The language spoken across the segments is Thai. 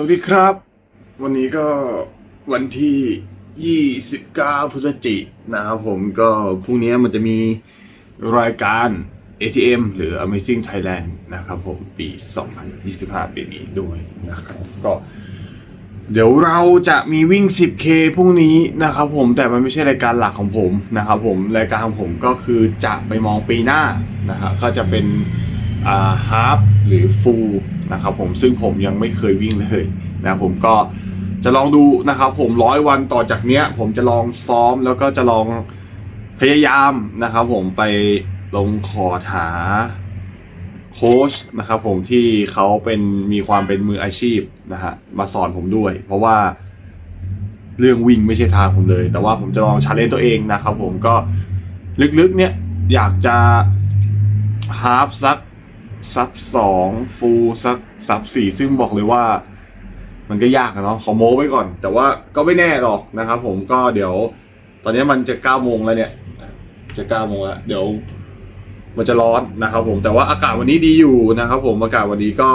สวัสดีครับ วันนี้ก็วันที่ 29 พฤศจิกนะครับผมก็พรุ่งนี้มันจะมีรายการ ATM หรือ Amazing Thailand นะครับผมปี 2025 ปีนี้ด้วยนะครับก็เดี๋ยวเราจะมีวิ่ง 10K พรุ่งนี้นะครับผมแต่มันไม่ใช่รายการหลักของผมนะครับผมรายการของผมก็คือจะไปมองปีหน้านะครับก็จะเป็นอ่าฮาฟหรือฟูล นะครับผมซึ่งผมยังไม่เคยวิ่งเลยนะผมก็จะลองดูนะครับผมร้อยวันต่อจากเนี้ย ผมจะลองซ้อมแล้วก็จะลองพยายามนะครับผมไปลงคอหาโค้ชนะครับผมที่เขาเป็นมีความเป็นมืออาชีพนะฮะมาสอนผมด้วย เพราะว่าเรื่องวิ่งไม่ใช่ทางผมเลย แต่ว่าผมจะลองชาเลนจ์ตัวเองนะครับผมก็ลึกๆเนี่ยอยากจะฮาฟสัก ซับสองฟูลซักซับสี่ซึ่งบอกเลยว่า มันก็ยากอะเนาะขอโม้ไว้ก่อน แต่ว่าก็ไม่แน่หรอกนะครับผมก็เดี๋ยว ตอนนี้มันจะเก้าโมงแล้วเนี่ย จะเก้าโมงแล้วเดี๋ยว มันจะร้อนนะครับผมแต่ว่าอากาศวันนี้ดีอยู่นะครับผมอากาศวันนี้ก็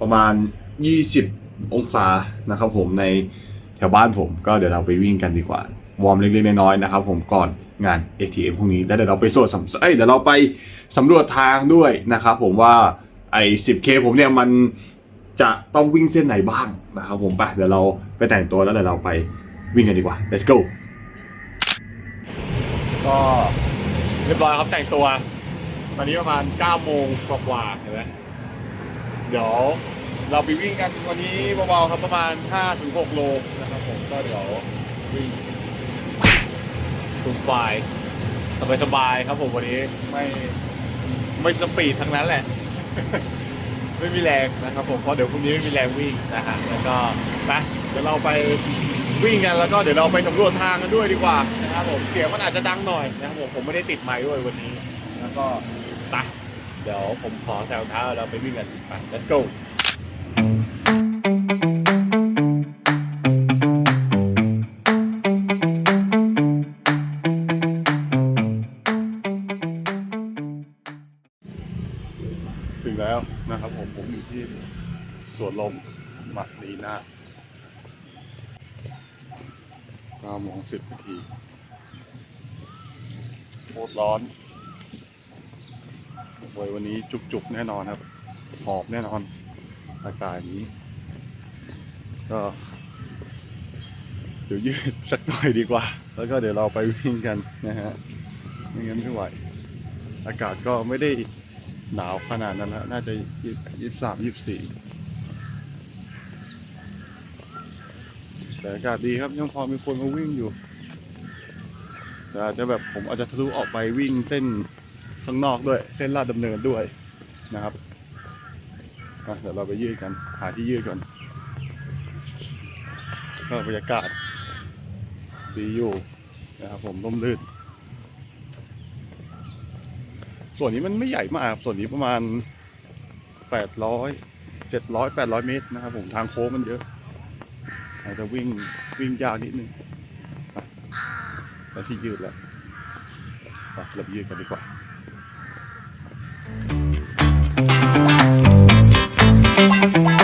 ประมาณ20องศานะครับผมในแถวบ้านผมก็เดี๋ยวเราไปวิ่งกันดีกว่า วอร์มเล็กๆน้อยๆนะครับผมก่อนงาน ATM พรุ่งนี้แล้วเดี๋ยวเราไปสวดสำเอ้ยเดี๋ยวเราไปสำรวจทางด้วยนะครับผมว่าไอ้ 10K ผมเนี่ยมันจะต้องวิ่งเส้นไหนบ้างนะครับผมไปเดี๋ยวเราไปแต่งตัวแล้วเดี๋ยวเราไปวิ่งกันดีกว่า let's go ก็เรียบร้อยครับแต่งตัว ตอนนี้ประมาณ9โมงกว่าๆเห็นไหมเดี๋ยวเราไปวิ่งกันวันนี้เบาๆครับประมาณ5-6โลนะครับผมก็เดี๋ยววิ่ง สุดไฟสบายๆครับผมวันนี้ไม่ไม่สปีดทั้งนั้นแหละ ไม่มีแรงนะครับผมเพราะเดี๋ยวพรุ่งนี้ไม่มีแรงวิ่งนะฮะแล้วก็ไปเดี๋ยวเราไปวิ่งกันแล้วก็เดี๋ยวเราไปสำรวจทางกันด้วยดีกว่านะครับผมเสียงมันอาจจะดังหน่อยนะครับผมผมไม่ได้ติดไมค์ด้วยวันนี้ แล้วก็ไปเดี๋ยวผมขอแถวเท้าเราไปวิ่งกันไป let's go ที่สวนลมมารีนา9โมง10นาทีโคตรร้อนโวยวันนี้จุกๆแน่นอนครับ หอบแน่นอนอากาศอย่างนี้ ก็เดี๋ยวยืดสักหน่อยดีกว่า แล้วก็เดี๋ยวเราไปวิ่งกันนะฮะไม่งั้นไม่ไหว อากาศก็ไม่ได้ หนาวขนาดนั้นฮะน่าจะยี่สิบสามยี่สิบสี่แต่อากาศดีครับยังพอมีคนมาวิ่งอยู่แต่อาจจะแบบผมอาจจะทะลุออกไปวิ่งเส้นข้างนอกด้วย เส้นลาดดำเนินด้วยนะครับเดี๋ยวเราไปยืดกัน หาที่ยืดก่อนก็บรรยากาศดีอยู่นะครับผมร่มรื่น ส่วนนี้มันไม่ใหญ่มากส่วนนี้ประมาณแปดร้อยเจ็ดร้อยแปดร้อยเมตรนะครับผมทางโค้งมันเยอะ อาจจะวิ่งวิ่งยากนิดนึงแล้วที่ยืดแล้วไปเราไปยืดกันดีกว่าผม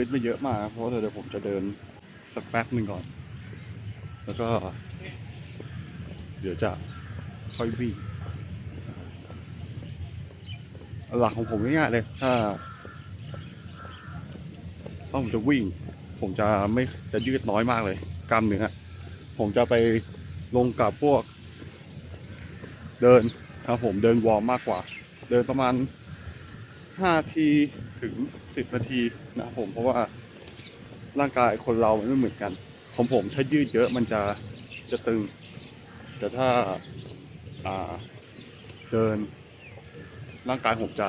ยืดไม่เยอะมาก เพราะเดี๋ยวผมจะเดินสักแป๊บหนึ่งก่อน แล้วก็ เดี๋ยวจะค่อยวิ่งหลักของผมง่ายๆเลย ถ้าถ้าผมจะวิ่ง ผมจะไม่จะยืดน้อยมากเลย กล้ามเนื้อผมจะไปลงกับพวก เดินครับผมเดินวอร์มมากกว่า เดินประมาณห้าทีถึงสิบนาที นะครับผมเพราะว่าร่างกายคนเรามันไม่เหมือนกันของผมถ้ายืดเยอะมันจะจะตึง แต่ถ้าอ่าเดิน ร่างกายผมจะ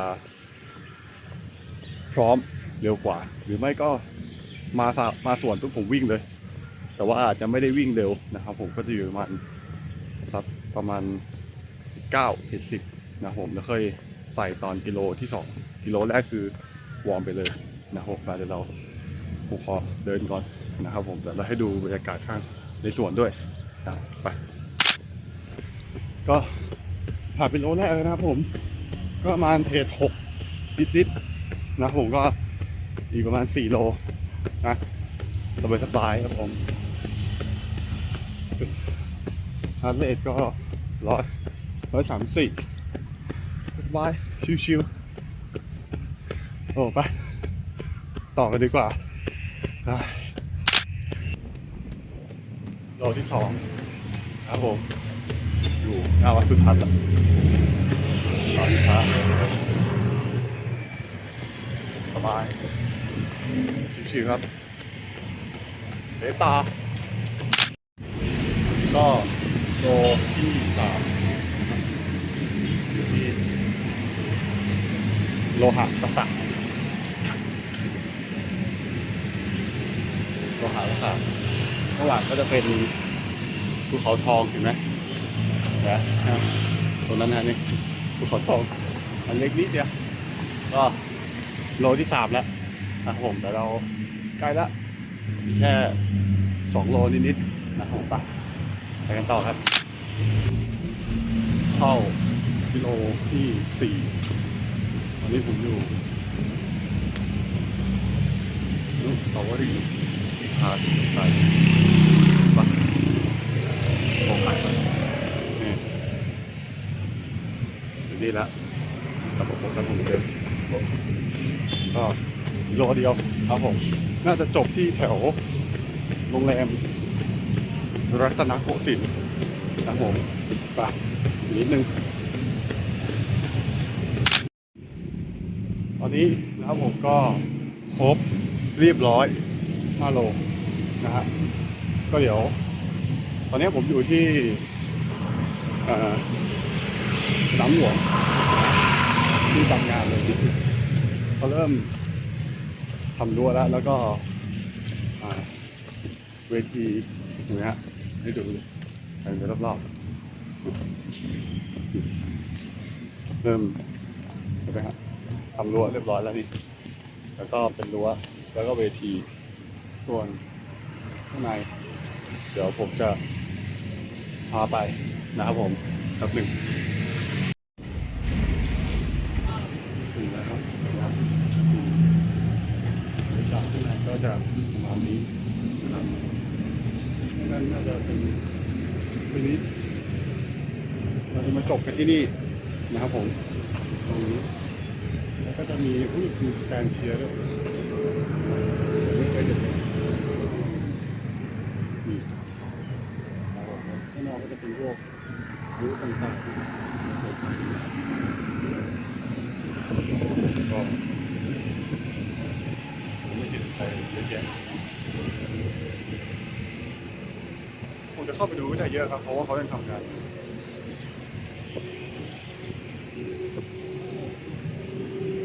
พร้อมเร็วกว่า หรือไม่ก็มาสามาส่วนปุ๊บผมวิ่งเลย แต่ว่าอาจจะไม่ได้วิ่งเร็วนะครับ ผมก็จะอยู่ประมาณสักประมาณ9ถึง10นะครับผมแล้วค่อยใส่ตอนกิโลที่ 2 กิโลแรกคือวอร์มไปเลย นะครับผมเดี๋ยวเราผมขอเดินก่อนนะครับผมเดี๋ยวเราให้ดูบรรยากาศข้างในสวนด้วยนะไป ก็ผ่านเป็นโลแรกแล้วนะครับผม ก็ประมาณเทรดหกนิดๆนะผมก็อีกประมาณสี่โลนะสบายสบายๆครับผมฮาร์ดเรทก็ร้อยร้อยสามสี่สบายชิวๆโอ้ไป ต่อกันดีกว่าโลที่สองครับผม อยู่หน้าวัดสุทัศน์ละต่อที่ครับสบายชิวๆครับเดตา ก็โลที่สามอยู่ที่โลหะประสาทโล หะประสาทข้างหลังก็จะเป็นภูเขาทองเห็นไหมนะตรงนั้นนะนี่ภูเขาทองอันเล็กนิดเดียวก็โลที่สามแล้วนะผมแต่เราใกล้ละแค่สองโลนิดๆนะครับผมไปไปกันต่อครับ เข้ากิโลที่สี่ตอนนี้ผมอยู่นุสาวรีย์ พาติไทยไปโอ้ไปนี่อยู่นี่ละกับผมกับผมเดิมก็โลเดียวครับผม น่าจะจบที่แถวโรงแรม รัตนโกสินทร์ครับผมไปนิดนึงตอนนี้นะครับผมก็ครบเรียบร้อย5โล นะฮะก็เดี๋ยว ตอนนี้ผมอยู่ที่สนามหลวงที่บางานเลยเขาเริ่มทำรั้วแล้ว แล้วก็เวทีตรงนี้ฮะให้ดูไปรอบๆเริ่มเห็นไหมฮะทำรั้วเรียบร้อยแล้วนี่ แล้วก็เป็นรั้ว แล้วก็เวทีส่วน ข้างใน เดี๋ยวผมจะพาไปนะครับผมแป๊บหนึ่งถึงแล้วครับนะครับบรรยากข้างในก็จะประมาณนี้นะครับนั่นน่าจะเป็นวันนี้เราจะมาจบกันที่นี่นะครับผม ตรงนี้ แล้วก็จะมีอุ้ยมีสแตนเชียร์ด้วยไม่เคยเห็นเลยนี่ ข้างนอกก็จะเป็น พวกรู้ต่างๆก็ผมไม่เห็นใครเยอะแยะผมจะเข้าไปดูไม่ได้เยอะครับ เพราะว่าเขายังทำงาน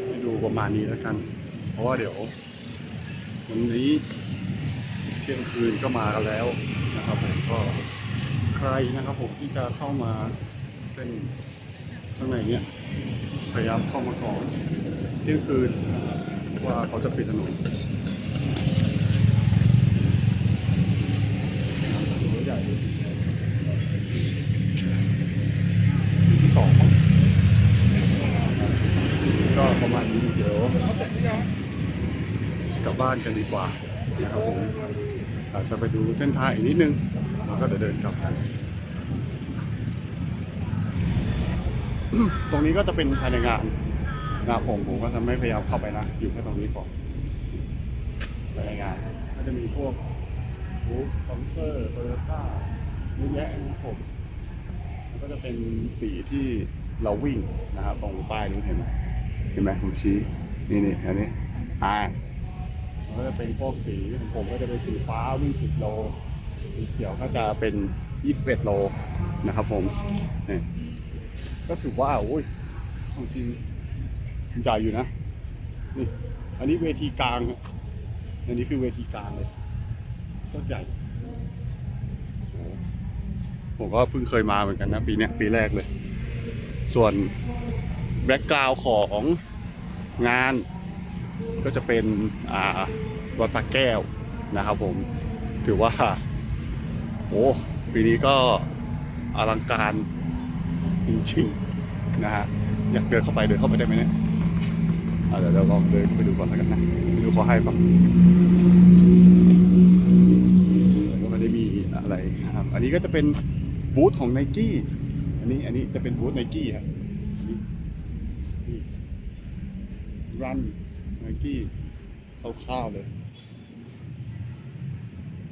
ให้ดูประมาณนี้แล้วกัน เพราะว่าเดี๋ยววันนี้เที่ยงคืนก็มากันแล้วนะครับผมก็ ใครนะครับผมที่จะเข้ามาเส้นข้างในเนี้ยพยายามเข้ามาก่อนเที่ยงคืนว่าเขาจะปิดถนนใหญ่ที่สองก็ประมาณนี้เดี๋ยวกลับบ้านกันดีกว่านะครับผมอาจจะไปดูเส้นทางอีกนิดนึง ก็จะเดินกลับกัน ตรงนี้ก็จะเป็นภายในงานนะครับผมผมก็จะไม่พยายามเข้าไปนะ อยู่แค่ตรงนี้ก่อนภายในงาน ก็จะมีพวกบูธคอมเซอร์โตโยต้าเยอะแยะนะผมก็จะเป็นสีที่เราวิ่งนะครับตรงป้ายนู้นเห็นไหมเห็นไหมผมชี้นี่นี่อันนี้อ่าก็จะเป็นพวกสีของผมก็จะเป็นสีฟ้าวิ่ง10โล สีเขียวก็จะเป็น 21 โลนะครับผมนี่ก็ถือว่าโอ้ยของจริงใหญ่อยู่นะนี่อันนี้เวทีกลาง อันนี้คือเวทีกลางเลยก็ใหญ่โอ้ผมก็เพิ่งเคยมาเหมือนกันนะปีนี้ปีแรกเลย ส่วนแบ็กกราวของงานก็จะเป็นวัดพระแก้วนะครับผม ถือว่า โอ้ปีนี้ก็อลังการจริงๆนะฮะอยากเดินเข้าไปเดินเข้าไปได้ไหมเนี่ยเดี๋ยวเราลองเดินไปดูก่อนแล้วกันนะไม่รู้เขาให้ปะก็ไม่ได้มีอะไรครับอันนี้ก็จะเป็นบูธของไนกี้อันนี้อันนี้จะเป็นบูธไนกี้ครับรันไนกี้คร่าวๆเลย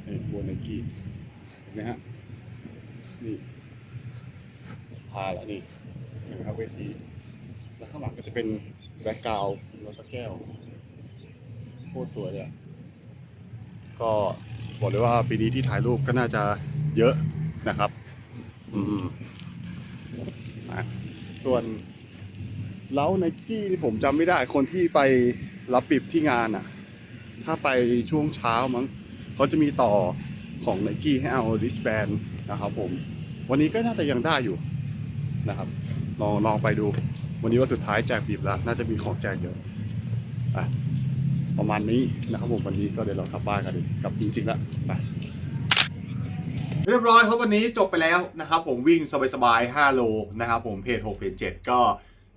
นี่บูธไนกี้ นไหมฮะนี่พาแล้วนี่เนไหมครับเวทีแล้วข้างหลังก็จะเป็นแบ็กกราวด์แล้วก็แก้วโคตรสวยเลยก็บอกเลยว่าปีนี้ที่ถ่ายรูปก็น่าจะเยอะนะครับ อืมส่วนเล้าไนกี้ที่ผมจำไม่ได้คนที่ไปรับปิบที่งานอะ ถ้าไปช่วงเช้ามั้งเขาจะมีต่อ ของไนกี้ให้เอาดิสแบนนะครับผม วันนี้ก็น่าจะยังได้อยู่นะครับลองลองไปดู วันนี้ว่าสุดท้ายแจกปิบแล้ว น่าจะมีของแจกเยอะอะประมาณนี้นะครับผมวันนี้ก็เดี๋ยวเรากลับบ้านกันดีกลับจริงๆแล้วไปเรียบร้อยครับวันนี้จบไปแล้วนะครับผมวิ่งสบายๆ5โลนะครับผมเพจ6เพจ7ก็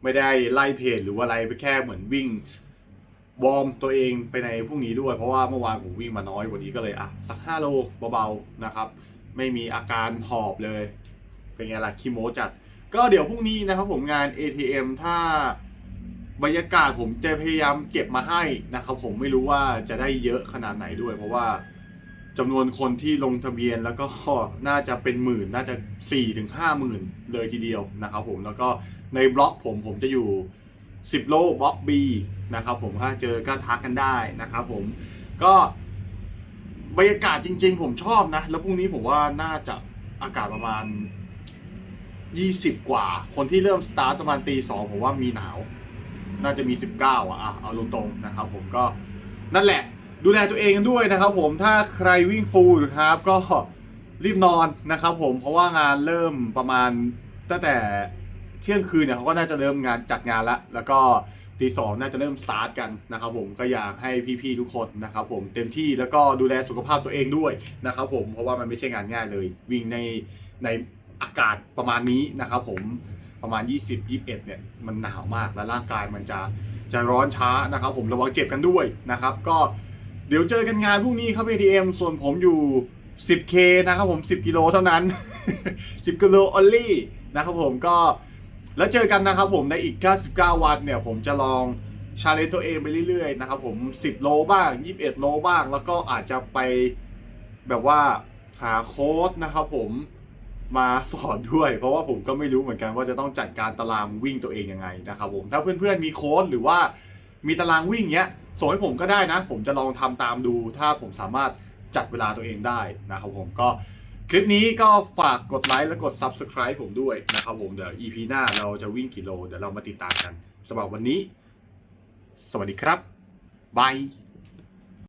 ไม่ได้ไล่เพจหรือว่าอะไรไปแค่เหมือนวิ่ง วอร์มตัวเองไปในพรุ่งนี้ด้วย เพราะว่าเมื่อวานผมวิ่งมาน้อยวันนี้ก็เลยอะสัก 5 โลเบาๆนะครับ ไม่มีอาการหอบเลย เป็นไงล่ะคิโมจัด ก็เดี๋ยวพรุ่งนี้นะครับผมงาน ATM ถ้าบรรยากาศผมจะพยายามเก็บมาให้นะครับผมไม่รู้ว่าจะได้เยอะขนาดไหนด้วย เพราะว่าจำนวนคนที่ลงทะเบียนแล้วก็น่าจะเป็นหมื่นน่าจะ4ี่ถึงห้าหมื่นเลยทีเดียวนะครับผมแล้วก็ในบล็อกผมผมจะอยู่ 10 โลบล็อก B นะครับผมถ้าเจอก็ทักกันได้นะครับผมก็บรรยากาศจริง ๆ ผมชอบนะ แล้วพรุ่งนี้ผมว่าน่าจะอากาศประมาณ 20 กว่า คนที่เริ่มสตาร์ทประมาณตีสองผมว่ามีหนาว น่าจะมี 19 อะอะเอาตรงๆนะครับผมก็นั่นแหละดูแลตัวเองกันด้วยนะครับผมถ้าใครวิ่งฟูลครับก็รีบนอนนะครับผมเพราะว่างานเริ่มประมาณตั้งแต่ เที่ยงคืนเนี่ยเขาก็น่าจะเริ่มงานจัดงานละแล้วก็ตีสองน่าจะเริ่มสตาร์ทกันนะครับผมก็อยากให้พี่ๆทุกคนนะครับผมเต็มที่แล้วก็ดูแลสุขภาพตัวเองด้วยนะครับผมเพราะว่ามันไม่ใช่งานง่ายเลย วิ่งในในอากาศประมาณนี้นะครับผมประมาณ 20 21เนี่ยมันหนาวมากแล้วร่างกายมันจะจะร้อนช้านะครับผมระวังเจ็บกันด้วยนะครับ ก็เดี๋ยวเจอกันงานพรุ่งนี้ครับ ATM ส่วนผมอยู่ 10K นะครับผม 10 กิโลเท่านั้น 10 กิโล only นะครับผมก็ แล้วเจอกันนะครับผมในอีก 99 วันเนี่ย ผมจะลองชาเลนจ์ตัวเองไปเรื่อยๆนะครับผม 10 โลบ้าง 21 โลบ้าง แล้วก็อาจจะไปแบบว่าหาโค้ดนะครับผมมาสอนด้วย เพราะว่าผมก็ไม่รู้เหมือนกันว่าจะต้องจัดการตารางวิ่งตัวเองยังไงนะครับผมถ้าเพื่อนๆมีโค้ดหรือว่ามีตารางวิ่งเนี้ยส่งให้ผมก็ได้นะ ผมจะลองทำตามดู ถ้าผมสามารถจัดเวลาตัวเองได้นะครับผมก็ คลิปนี้ก็ฝากกดไลค์และกด Subscribe ผมด้วยนะครับผม เดี๋ยว EP หน้าเราจะวิ่งกี่โล เดี๋ยวเรามาติดตามกันสำหรับวันนี้ สวัสดีครับบาย